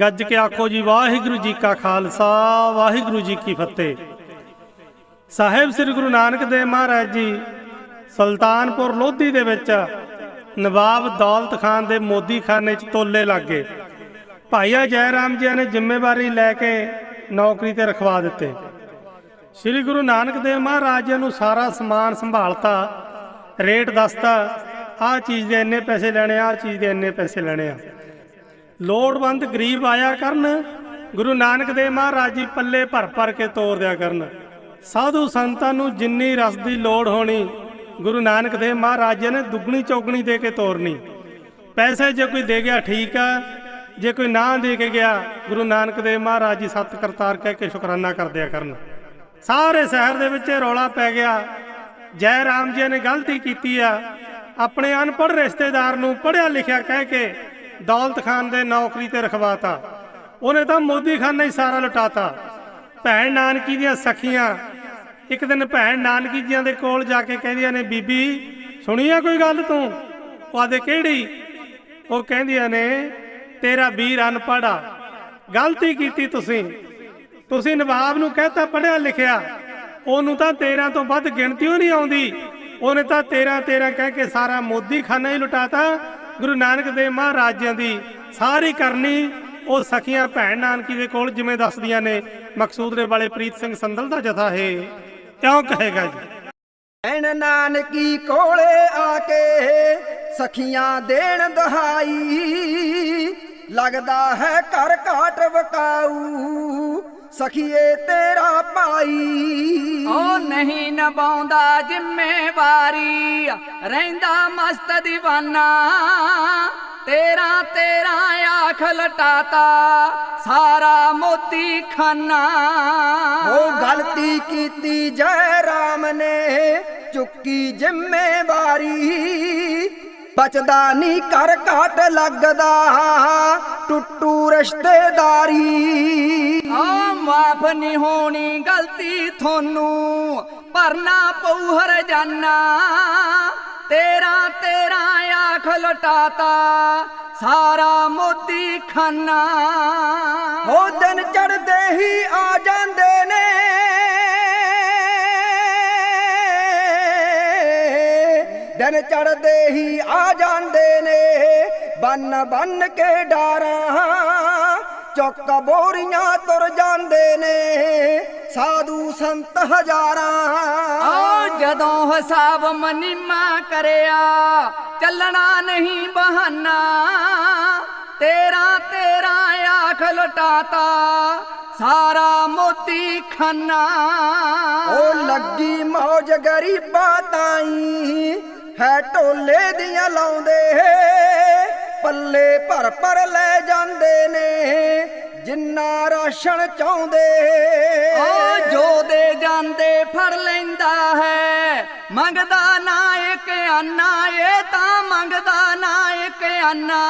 ਗੱਜ ਕੇ ਆਖੋ ਜੀ, ਵਾਹਿਗੁਰੂ ਜੀ ਕਾ ਖਾਲਸਾ, ਵਾਹਿਗੁਰੂ ਜੀ ਕੀ ਫਤਿਹ। ਸਾਹਿਬ ਸ੍ਰੀ ਗੁਰੂ ਨਾਨਕ ਦੇਵ ਮਹਾਰਾਜ ਜੀ, ਸੁਲਤਾਨਪੁਰ ਲੋਧੀ ਦੇ ਵਿੱਚ ਨਵਾਬ ਦੌਲਤ ਖਾਨ ਦੇ ਮੋਦੀ ਖਾਨੇ 'ਚ ਤੋਲੇ ਲੱਗੇ। ਭਾਈਆ ਜੈ ਰਾਮ ਜੀ ਨੇ ਜ਼ਿੰਮੇਵਾਰੀ ਲੈ ਕੇ ਨੌਕਰੀ ਤੇ ਰਖਵਾ ਦਿੱਤੇ। ਸ੍ਰੀ ਗੁਰੂ ਨਾਨਕ ਦੇਵ ਮਹਾਰਾਜ ਜੀ ਨੂੰ ਸਾਰਾ ਸਮਾਨ ਸੰਭਾਲਤਾ, ਰੇਟ ਦੱਸਤਾ, ਆਹ ਚੀਜ਼ ਦੇ ਇੰਨੇ ਪੈਸੇ ਲੈਣੇ ਆ ਆਹ ਚੀਜ਼ ਦੇ ਇੰਨੇ ਪੈਸੇ ਲੈਣੇ ਆ। ਲੋੜਵੰਦ ਗਰੀਬ ਆਇਆ ਕਰਨ, ਗੁਰੂ ਨਾਨਕ ਦੇਵ ਮਹਾਰਾਜ ਜੀ ਪੱਲੇ ਭਰ ਭਰ ਕੇ ਤੋਰ ਦਿਆ ਕਰਨ। ਸਾਧੂ ਸੰਤਾਂ ਨੂੰ ਜਿੰਨੀ ਰਸ ਦੀ ਲੋੜ ਹੋਣੀ, ਗੁਰੂ ਨਾਨਕ ਦੇਵ ਮਹਾਰਾਜ ਜੀ ਨੇ ਦੁੱਗਣੀ ਚੌਗਣੀ ਦੇ ਕੇ ਤੋਰਨੀ। ਪੈਸੇ ਜੇ ਕੋਈ ਦੇ ਗਿਆ ਠੀਕ ਆ, ਜੇ ਕੋਈ ਨਾ ਦੇ ਕੇ ਗਿਆ, ਗੁਰੂ ਨਾਨਕ ਦੇਵ ਮਹਾਰਾਜ ਜੀ ਸਤ ਕਰਤਾਰ ਕਹਿ ਕੇ ਸ਼ੁਕਰਾਨਾ ਕਰਦਿਆ ਕਰਨ। ਸਾਰੇ ਸ਼ਹਿਰ ਦੇ ਵਿੱਚ ਰੌਲਾ ਪੈ ਗਿਆ, ਜੈ ਰਾਮ ਜੀ ਨੇ ਗਲਤੀ ਕੀਤੀ ਆ, ਆਪਣੇ ਅਨਪੜ੍ਹ ਰਿਸ਼ਤੇਦਾਰ ਨੂੰ ਪੜ੍ਹਿਆ ਲਿਖਿਆ ਕਹਿ ਕੇ ਦੌਲਤ ਖਾਨ ਦੇ ਨੌਕਰੀ ਤੇ ਰਖਵਾਤਾ। ਉਹਨੇ ਤਾਂ ਮੋਦੀ ਖਾਨ ਨੇ ਹੀ ਸਾਰਾ ਲੁਟਾਤਾ। ਭੈਣ ਨਾਨਕੀ ਦੀਆਂ ਸਖੀਆਂ, ਇੱਕ ਦਿਨ ਭੈਣ ਨਾਨਕੀ ਜੀਆਂ ਦੇ ਕੋਲ ਜਾ ਕੇ ਕਹਿੰਦੀਆਂ ਨੇ, ਬੀਬੀ ਸੁਣੀ ਆ ਕੋਈ ਗੱਲ ਤੂੰ? ਉਹ ਆਦੇ ਕਿਹੜੀ? ਉਹ ਕਹਿੰਦੀਆਂ ਨੇ, ਤੇਰਾ ਵੀਰ ਅਨਪੜ੍ਹ ਆ। ਗਲਤੀ ਕੀਤੀ ਤੁਸੀਂ। ਤੁਸੀਂ ਨਵਾਬ ਨੂੰ ਕਹਤਾ ਪੜਿਆ ਲਿਖਿਆ। ਉਹਨੂੰ ਤਾਂ 13 ਤੋਂ ਵੱਧ ਗਿਣਤੀ ਨਹੀਂ ਆਉਂਦੀ। ਉਹਨੇ ਤਾਂ 13 13 ਕਹਿ ਕੇ ਸਾਰਾ ਮੋਦੀ ਖਾਨਾ ਹੀ ਲੁਟਾਤਾ। ਗੁਰੂ ਨਾਨਕ ਦੇਵ ਮਹਾਰਾਜਾਂ ਦੀ ਸਾਰੀ ਕਰਨੀ ਉਹ ਸਖੀਆਂ ਭੈਣ ਨਾਨਕੀ ਦੇ ਕੋਲ ਜਿਵੇਂ ਦੱਸਦੀਆਂ ਨੇ। ਮਕਸੂਦ ਦੇ ਵਾਲੇ ਪ੍ਰੀਤ ਸਿੰਘ ਸੰਦਲ ਦਾ ਜਥਾ ਹੈ ਕਿਉਂ ਕਹੇਗਾ ਜੀ। ਭੈਣ ਨਾਨਕੀ ਕੋਲੇ ਆ ਕੇ ਸਖੀਆਂ ਦੇਣ ਦਹਾਈ ਲੱਗਦਾ ਹੈ ਘਰ ਘਾਟ ਵਕਾਊ। ਸਖੀਏ ਤੇਰਾ ਭਾਈ। ਉਹ ਨਹੀਂ ਨਿਭਾਉਂਦਾ ਜ਼ਿੰਮੇਵਾਰੀ ਰਹਿੰਦਾ ਮਸਤ دیਵਾਨਾ ਤੇਰਾ ਤੇਰਾ ਆਖ ਲਟਾਤਾ ਸਾਰਾ ਮੋਤੀ ਖਾਨਾ। ਉਹ ਗਲਤੀ ਕੀਤੀ ਜੈ ਰਾਮ ਨੇ ਚੁੱਕੀ ਜ਼ਿੰਮੇਵਾਰੀ। ਬਚਦਾ ਨਹੀਂ ਕਰ ਘਾਟ ਲੱਗਦਾ। ਟੁੱਟੂ ਰਿਸ਼ਤੇਦਾਰੀ। ਆ ਮਾਫ ਨਹੀਂ ਹੋਣੀ ਗਲਤੀ ਥੋਨੂੰ ਭਰਨਾ ਪਊ ਹਰ ਜਾਨਾ। ਤੇਰਾ ਤੇਰਾ ਆਖ ਲਟਾਤਾ ਸਾਰਾ ਮੋਤੀ ਖਾਨਾ। ਉਹ ਦਿਨ ਚੜਦੇ ਹੀ ਆ ਜਾਂਦੇ ਨੇ ਦਿਨ ਚੜਦੇ ਹੀ ਆ ਜਾਂਦੇ ਨੇ। ਬੰਨ ਬੰਨ ਕੇ ਡਾਰਾਂ ਚੁੱਕ ਬੋਰੀਆਂ ਤੁਰ ਜਾਂਦੇ ਨੇ। ਸਾਧੂ ਸੰਤ ਹਜ਼ਾਰਾਂ ਆ ਜਦੋਂ ਹਿਸਾਬ ਮਨੀਮਾ ਕਰਿਆ ਚੱਲਣਾ ਨਹੀਂ ਬਹਾਨਾ। ਤੇਰਾ ਤੇਰਾ ਆਖ ਲਟਾਤਾ ਸਾਰਾ ਮੋਤੀ ਖਾਨਾ। ਉਹ ਲੱਗੀ ਮੌਜ ਗਰੀਬਾਂ ਤਾਈ ਹੈ ਢੋਲੇ ਦੀਆਂ ਲਾਉਂਦੇ, ਪੱਲੇ ਭਰ ਭਰ ਲੈ ਜਾਂਦੇ ਨੇ, ਜਿੰਨਾ ਰਾਸ਼ਨ ਚਾਹੁੰਦੇ। ਓ ਜੋ ਦੇ ਜਾਂਦੇ ਫੜ ਲੈਂਦਾ ਹੈ, ਮੰਗਦਾ ਨਾ ਇੱਕ ਆਨਾ ਇਹ ਤਾਂ ਮੰਗਦਾ ਨਾ ਇੱਕ ਆਨਾ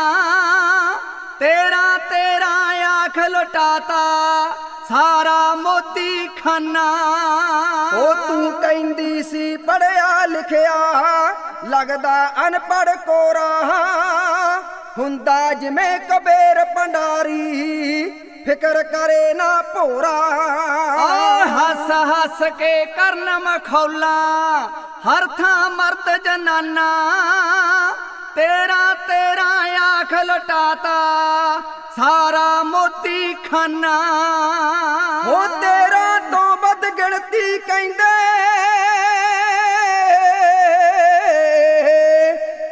ਤੇਰਾ ਤੇਰਾ ਆਖ ਲੁਟਾਤਾ ਸਾਰਾ ਮੋਤੀ ਖਾਨਾ। ਉਹ ਤੂੰ ਕਹਿੰਦੀ ਸੀ ਪੜਿਆ ਲਿਖਿਆ ਲੱਗਦਾ ਅਨਪੜ ਕੋਰਾ। ਹੁੰਦਾ ਜਿਵੇਂ ਕਬੀਰ ਭੰਡਾਰੀ ਫਿਕਰ ਕਰੇ ਨਾ ਭੋਰਾ। ਆ ਹੱਸ ਹੱਸ ਕੇ ਕਰਨ ਮਖੌਲਾ ਹਰ ਥਾਂ ਮਰਦ ਜਨਾਨਾ। ਤੇਰਾ ਤੇਰਾ ਆਖ ਲਟਾਤਾ, ਸਾਰਾ ਮੋਤੀ ਖਾਨਾ। ਉਹ ਤੇਰਾ ਤੋਂ ਵੱਧ ਗਿਣਤੀ ਕਹਿੰਦੇ,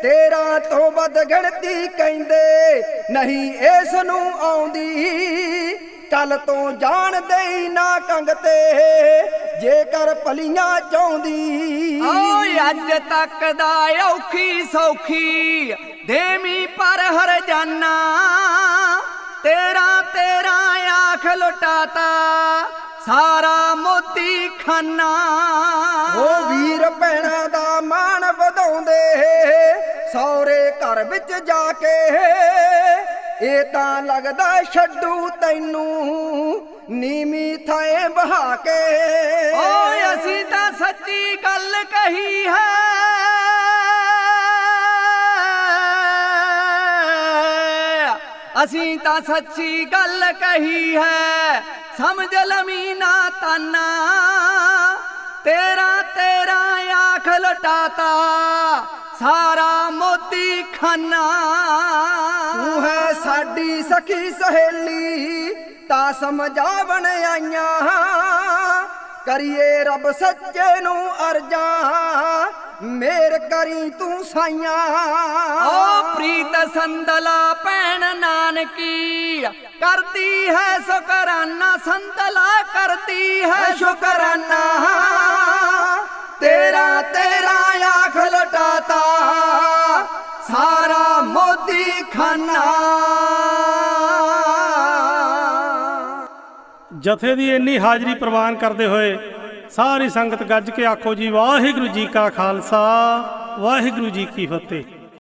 ਤੇਰਾ ਤੋਂ ਵੱਧ ਗਿਣਤੀ ਕਹਿੰਦੇ, ਨਹੀਂ ਇਸ ਨੂੰ ਆਉਂਦੀ। ਕੱਲ ਤੋਂ ਜਾਣਦੇ ਹੀ ਨਾ ਕੰਗ ਤੇ ਜੇਕਰ ਭਲੀਆਂ ਚਾਹੁੰਦੀ। ਓਏ ਅੱਜ ਤੱਕ ਦਾ ਔਖੀ ਸੌਖੀ ਦੇਵੀ ਪਰ ਹਰ ਜਾਨਾ। ਤੇਰਾ ਤੇਰਾ ਆਖ ਲੁਟਾਤਾ ਸਾਰਾ ਮੋਤੀ ਖਾਨਾ। ਉਹ ਵੀਰ ਭੈਣਾਂ ਦਾ ਮਾਣ ਵਧਾਉਂਦੇ ਸੌਰੇ ਘਰ ਵਿੱਚ ਜਾ ਕੇ ਇਹ ਤਾਂ ਲੱਗਦਾ ਛੱਡੂ ਤੈਨੂੰ ਨੀਮੀ ਥਾਏ ਬਹਾ ਕੇ। ਓਏ, ਅਸੀਂ ਤਾਂ ਸੱਚੀ ਗੱਲ ਕਹੀ ਹੈ। ਅਸੀਂ ਤਾਂ ਸੱਚੀ ਗੱਲ ਕਹੀ ਹੈ। ਸਮਝ ਲਮੀਨਾ ਤਾਨਾ, ਤੇਰਾ ਤੇਰਾ ਆਖ ਲਟਾਤਾ, ਸਾਰਾ ਮੋਤੀ ਖਾਨਾ। ਤੂੰ ਹੈ ਸਾਡੀ ਸਖੀ ਸਹੇਲੀ ਤਾਂ ਸਮਝਾਵਣ ਆਈਆਂ ਕਰੀਏ ਰੱਬ ਸੱਚੇ ਨੂੰ ਅਰਜਾਂ ਮੇਰ ਕਰੀ ਤੂੰ ਸਾਈਆਂ। ਓ ਪ੍ਰੀਤ ਸੰਦਲਾ ਭੈਣ ਨਾਨਕੀ ਕਰਦੀ ਹੈ ਸ਼ੁਕਰਾਨਾ ਸੰਦਲਾ ਕਰਦੀ ਹੈ ਸ਼ੁਕਰਾਨਾ। ਤੇਰਾ ਤੇਰਾ ਖਾਨਾ। ਜਥੇ ਦੀ ਇੰਨੀ ਹਾਜ਼ਰੀ ਪ੍ਰਵਾਨ ਕਰਦੇ ਹੋਏ ਸਾਰੀ ਸੰਗਤ ਗੱਜ ਕੇ ਆਖੋ ਜੀ, ਵਾਹਿਗੁਰੂ ਜੀ ਕਾ ਖਾਲਸਾ, ਵਾਹਿਗੁਰੂ ਜੀ ਕੀ ਫਤਿਹ।